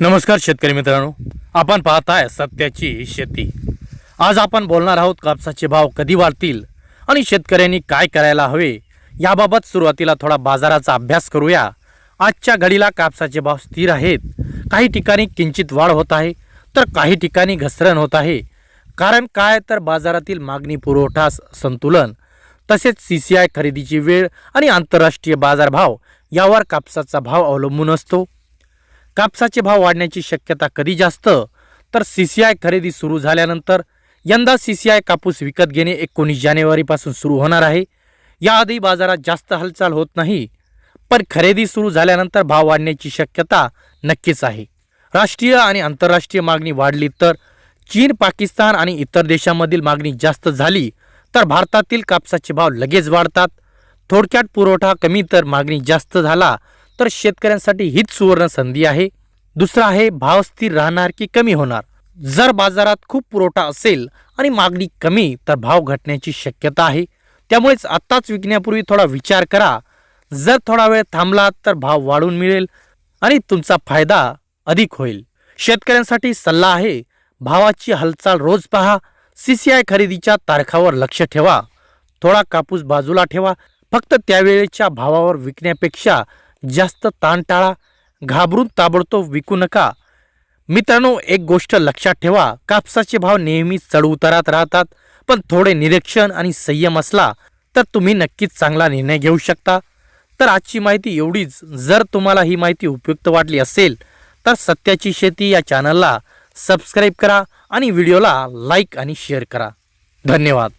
नमस्कार शेतकरी मित्रांनो. आपण पाहताय सत्याची शेती. आज आपण बोलणार आहोत कापसाचे भाव कधी वाढतील आणि शेतकऱ्यांनी काय करायला हवे याबाबत सुरुवातीला थोडा बाजाराचा अभ्यास करूया. आजच्या घडीला कापसाचे भाव स्थिर आहेत. काही ठिकाणी किंचित वाढ होत आहे तर काही ठिकाणी घसरण होत आहे. कारण काय तर बाजारातील मागणी पुरवठा संतुलन तसेच सी सी आय खरेदीची वेळ आणि आंतरराष्ट्रीय बाजारभाव यावर कापसाचा भाव अवलंबून असतो. कापसाचे भाव वाढण्याची शक्यता कधी जास्त? तर सी सी आय खरेदी सुरू झाल्यानंतर यंदा सी सी आय कापूस विकत घेणे एकोणीस जानेवारीपासून सुरू होणार आहे. याआधी बाजारात जास्त हालचाल होत नाही पण खरेदी सुरू झाल्यानंतर भाव वाढण्याची शक्यता नक्कीच आहे. राष्ट्रीय आणि आंतरराष्ट्रीय मागणी वाढली तर चीन पाकिस्तान आणि इतर देशांमधील मागणी जास्त झाली तर भारतातील कापसाचे भाव लगेच वाढतात. थोडक्यात पुरवठा कमी तर मागणी जास्त झाला तर शेतकऱ्यांसाठी हीच सुवर्ण संधी आहे. दुसरं आहे भाव स्थिर राहणार की कमी होणार? जर बाजारात खूप पुरवठा असेल आणि मागणी कमी तर भाव घटण्याची शक्यता आहे. त्यामुळेच आत्ताच विकण्यापूर्वी थोडा विचार करा. जर थोडा वेळ थांबलात तर भाव वाढून मिळेल आणि तुमचा फायदा अधिक होईल. शेतकऱ्यांसाठी सल्ला आहे भावाची हालचाल रोज पहा. सी सी आय खरेदीच्या तारखावर लक्ष ठेवा. थोडा कापूस बाजूला ठेवा. फक्त त्यावेळेच्या भावावर विकण्यापेक्षा जास्त ताण टाळा घाबरून ताबडतोब विकू नका. मित्रांनो एक गोष्ट लक्षात ठेवा कापसाचे भाव नेहमी चढउतारात राहतात पण थोडे निरीक्षण आणि संयम असला तर तुम्ही नक्कीच चांगला निर्णय घेऊ शकता. तर आजची माहिती एवढीच. जर तुम्हाला ही माहिती उपयुक्त वाटली असेल तर सत्याची शेती या चॅनलला सबस्क्राईब करा आणि व्हिडिओला लाईक आणि शेअर करा. धन्यवाद.